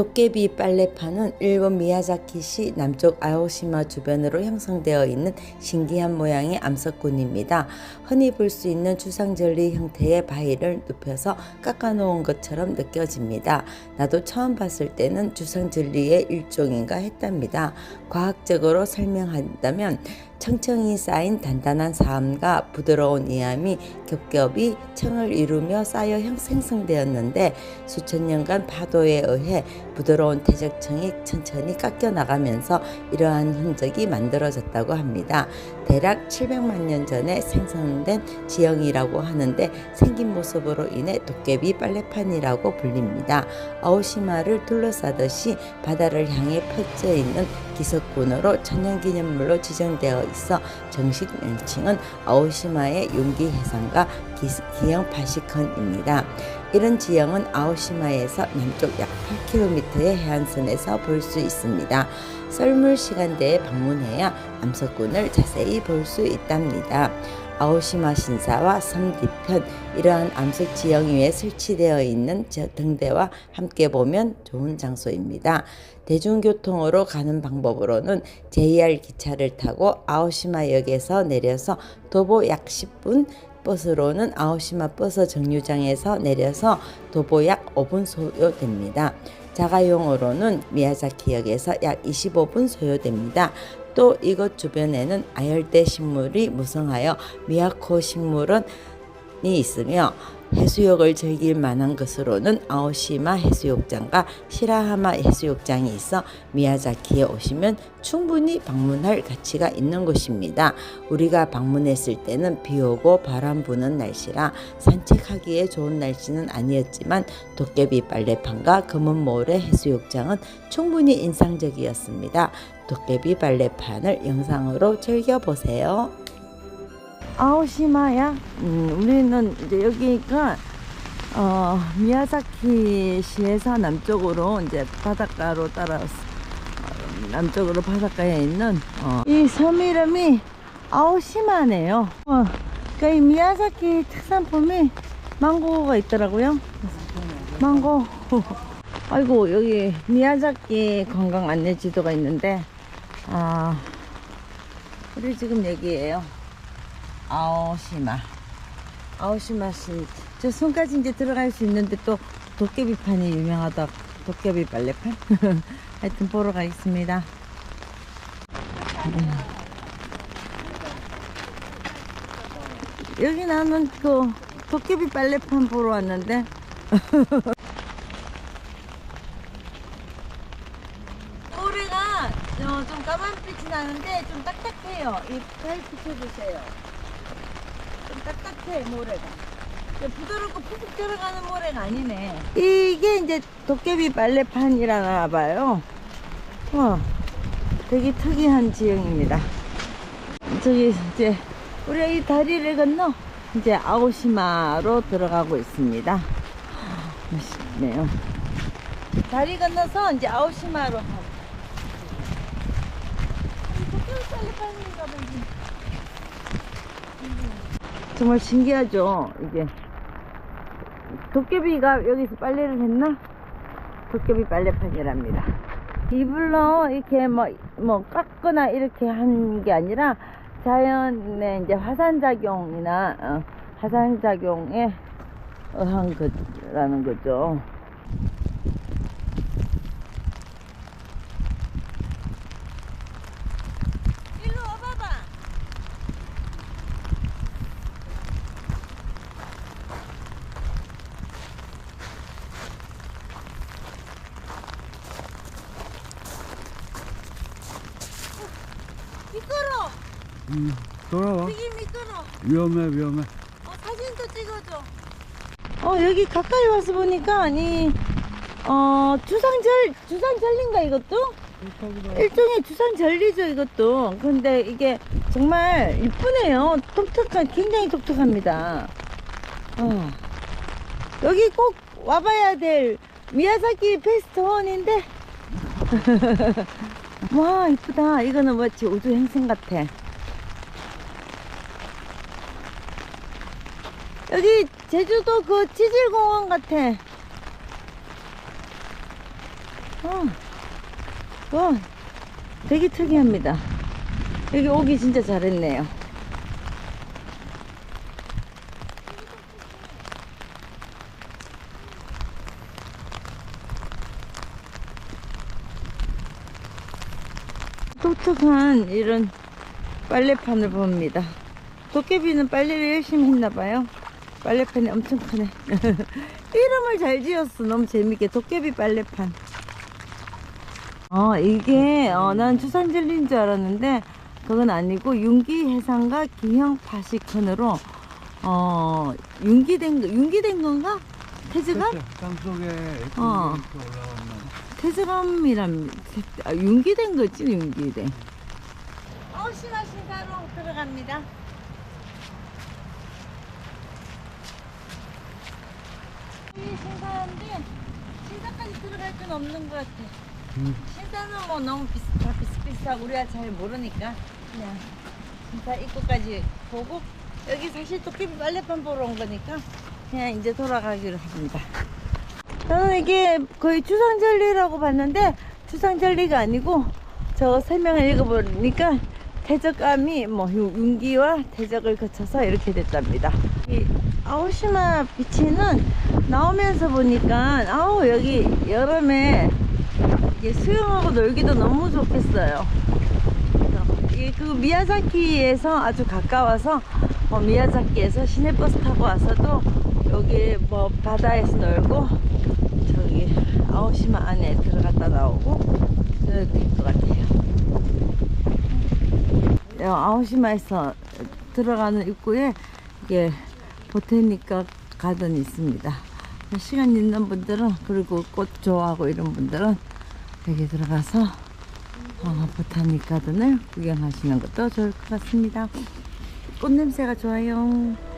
도깨비 빨래판은 일본 미야자키시 남쪽 아오시마 주변으로 형성되어 있는 신기한 모양의 암석군입니다. 흔히 볼 수 있는 주상절리 형태의 바위를 눕혀서 깎아놓은 것처럼 느껴집니다. 나도 처음 봤을 때는 주상절리의 일종인가 했답니다. 과학적으로 설명한다면 청청이 쌓인 단단한 사암과 부드러운 이암이 겹겹이 청을 이루며 쌓여 형 생성되었는데 수천 년간 파도에 의해 부드러운 태적청이 천천히 깎여 나가면서 이러한 흔적이 만들어졌다고 합니다. 대략 700만 년 전에 생성된 지형이라고 하는데 생긴 모습으로 인해 도깨비 빨래판이라고 불립니다. 아오시마를 둘러싸듯이 바다를 향해 펼쳐 있는 기석군으로 천년기념물로 지정되어 있어 정식 명칭은 아오시마의 용기 해상과 기, 기형 80컨입니다. 이런 지형은 아오시마에서 남쪽 약 8km의 해안선에서 볼 수 있습니다. 썰물 시간대에 방문해야 암석군을 자세히 볼 수 있답니다. 아오시마 신사와 섬 뒤편 이러한 암석 지형 위에 설치되어 있는 저 등대와 함께 보면 좋은 장소입니다. 대중교통으로 가는 방법으로는 JR 기차를 타고 아오시마역에서 내려서 도보 약 10분 버스로는 아오시마 버스 정류장에서 내려서 도보 약 5분 소요됩니다. 자가용으로는 미야자키역에서 약 25분 소요됩니다. 또 이곳 주변에는 아열대 식물이 무성하여 미야코 식물원이 있으며 해수욕을 즐길 만한 것으로는 아오시마 해수욕장과 시라하마 해수욕장이 있어 미야자키에 오시면 충분히 방문할 가치가 있는 곳입니다. 우리가 방문했을 때는 비 오고 바람 부는 날씨라 산책하기에 좋은 날씨는 아니었지만 도깨비 빨래판과 금은 모래 해수욕장은 충분히 인상적이었습니다. 도깨비 빨래판을 영상으로 즐겨보세요. 아오시마야? 음, 우리는 이제 여기가 어, 미야자키시에서 남쪽으로 이제 바닷가로 따라서 어, 남쪽으로 바닷가에 있는 어, 이섬 이름이 아오시마네요. 어, 그러니까 이 미야자키 특산품이 망고가 있더라고요. 망고. 아이고 여기 미야자키 관광 안내 지도가 있는데 아 우리 지금 여기에요. 아오시마. 아오시마 씨. 저 손까지 이제 들어갈 수 있는데 또 도깨비판이 유명하다. 도깨비 빨래판? 하여튼 보러 가겠습니다. 음. 여기 나는 그 도깨비 빨래판 보러 왔는데 모래가 어, 좀 까만빛이 나는데 좀 딱딱해요. 이잘 비춰주세요. 좀 딱딱해 모래가. 부드럽고 푹푹 들어가는 모래가 아니네. 이게 이제 도깨비 빨래판이라나 봐요. 와, 되게 특이한 지형입니다. 저기 이제 우리가 이 다리를 건너 이제 아오시마로 들어가고 있습니다. 멋있네요. 다리 건너서 이제 아오시마로 가고. 도깨비 빨래판인가 봐. 이게. 정말 신기하죠? 이게. 도깨비가 여기서 빨래를 했나? 도깨비 빨래판이랍니다. 이불로 이렇게 뭐, 뭐 깎거나 이렇게 한 게 아니라 자연의 이제 화산작용이나 어, 화산작용에 의한 거라는 거죠 일로 와봐봐 미끄러 음, 돌아와. 되게 미끄러 위험해, 위험해. 어, 사진도 찍어줘. 어, 여기 가까이 와서 보니까, 이, 어, 주상절, 주상절리인가, 이것도? 일종의 주상절리죠, 이것도. 근데 이게 정말 이쁘네요. 독특한, 굉장히 독특합니다. 어. 여기 꼭 와봐야 될 미야사키 페스트 원인데. 와, 이쁘다. 이거는 마치 우주 행성 같아. 여기 제주도 그 치질공원 같아. 어. 와, 되게 특이합니다. 여기 오기 진짜 잘했네요. 독특한 이런 빨래판을 봅니다. 도깨비는 빨래를 열심히 했나봐요. 빨래판이 엄청 크네. 이름을 잘 지었어. 너무 재밌게. 도깨비 빨래판. 어, 이게, 어, 난 주산젤리인 줄 알았는데, 그건 아니고, 윤기 해상과 기형 파시콘으로, 어, 윤기된, 거- 윤기된 건가? 태즈감? 그렇죠. 땅속에 어. 태즈감이란, 아, 윤기된 거지, 윤기된. 어, 신화 신사로 들어갑니다. 이 신사인데, 신사까지 들어갈 건 없는 것 같아. 음. 신사는 뭐 너무 비슷, 다 비슷비슷하고 우리가 잘 모르니까 그냥 신사 입구까지 보고 여기 사실 도깨비 빨래판 보러 온 거니까 그냥 이제 돌아가기로 합니다. 저는 이게 거의 추상젤리라고 봤는데 추상젤리가 아니고 저 설명을 읽어보니까 태적감이 뭐 유- 윤기와 태적을 거쳐서 이렇게 됐답니다. 이 아오시마 비치는 나오면서 보니까 아우 여기 여름에 수영하고 놀기도 너무 좋겠어요. 이그 미야자키에서 아주 가까워서 어, 미야자키에서 시내버스 타고 와서도 여기 뭐 바다에서 놀고 저기 아오시마 안에 들어갔다 나오고 될것 같아요. 여 아오시마에서 들어가는 입구에 이게 보테니까 가든이 있습니다. 시간 있는 분들은 그리고 꽃 좋아하고 이런 분들은 여기 들어가서 어, 보타닉 가든을 구경하시는 것도 좋을 것 같습니다. 꽃 냄새가 좋아요.